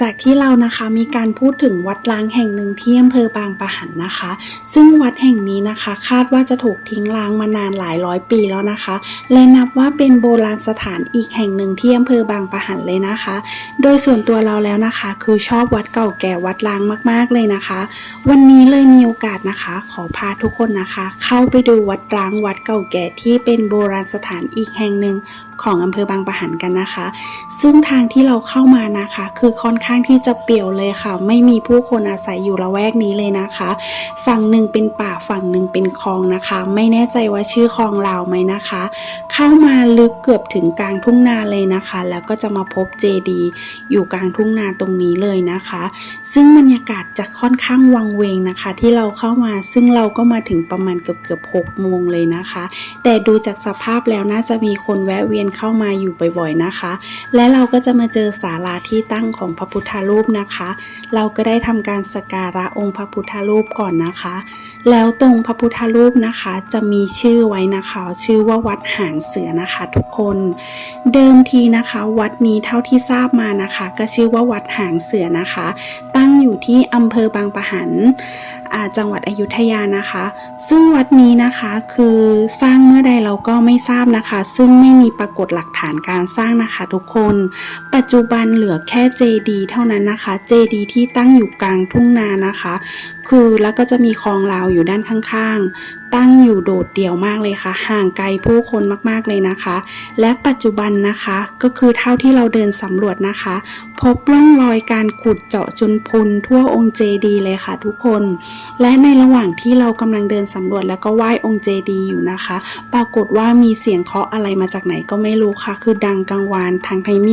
จากที่เรานะคะมีการพูดถึงวัดล้างแห่งหนึ่งที่อำเภอบางปะหันนะคะ ซึ่งวัดแห่งนี้นะคะ คาดว่าจะถูกทิ้งร้างมานานหลายร้อยปีแล้วนะคะ และนับว่าเป็นโบราณสถานอีกแห่งหนึ่งที่อำเภอบางปะหันเลยนะคะ โดยส่วนตัวเราแล้วนะคะ คือชอบวัดเก่าแก่วัดล้างมากๆเลยนะคะ วันนี้เลยมีโอกาสนะคะ ขอพาทุกคนนะคะ เข้าไปดูวัดร้างวัดเก่าแก่ที่เป็นโบราณสถานอีกแห่งหนึ่งของอำเภอบางปะหันกันนะคะ ซึ่งทางที่เราเข้ามานะคะ คือค่อนข้างที่จะเปี่ยวเลยค่ะ ไม่มีผู้คนอาศัยอยู่ละแวกนี้เลยนะคะ ฝั่งหนึ่งเป็นป่าฝั่งหนึ่งเป็นคลองนะคะ ไม่แน่ใจว่าชื่อคลองลาวไหมนะคะ เข้ามาลึกเกือบถึงกลางทุ่งนาเลยนะคะ แล้วก็จะมาพบเจดีอยู่กลางทุ่งนาตรงนี้เลยนะคะ ซึ่งบรรยากาศจะค่อนข้างวังเวงนะคะ ที่เราเข้ามาซึ่งเราก็มาถึงประมาณเกือบเกือบหกโมงเลยนะคะ แต่ดูจากสภาพแล้วน่าจะมีคนแวะเวียนเข้ามาอยู่บ่อยๆนะคะ และเราก็จะมาเจอศาลาที่ตั้งของพระพุทธรูปนะคะ เราก็ได้ทำการสักการะองค์พระพุทธรูปก่อนนะคะ แล้วตรงพระพุทธรูปนะคะจะมีชื่อไว้นะคะ ชื่อว่าวัดหางเสือนะคะ ทุกคนเดิมทีนะคะ วัดนี้เท่าที่ทราบมานะคะ ก็ชื่อว่าวัดหางเสือนะคะ ตั้งอยู่ที่อำเภอบางปะหันจังหวัดอยุธยานะคะ ซึ่งวัดนี้นะคะคือสร้างเมื่อใดเราก็ไม่ทราบนะคะ ซึ่งไม่มีปรากฏหลักฐานการสร้างนะคะ ทุกคน ปัจจุบันเหลือแค่เจดีเท่านั้นนะคะ เจดีที่ตั้งอยู่กลางทุ่งนานะคะ คือแล้วก็จะมีคลองลาวอยู่ด้านข้างๆ ตั้งอยู่โดดเดี่ยวมากเลยค่ะ ห่างไกลผู้คนมากๆเลยนะคะ และปัจจุบันนะคะก็คือเท่าที่เราเดินสำรวจนะคะ พบร่องรอยการขุดเจาะจนพรุนทั่วองค์เจดีเลยค่ะทุกคน และในระหว่างที่เรากำลังเดินสำรวจแล้วก็ไหว้องค์เจดีอยู่นะคะ ปรากฏว่ามีเสียงเคาะอะไรมาจากไหนก็ไม่รู้ค่ะ คือดังกังวานทางไทมิ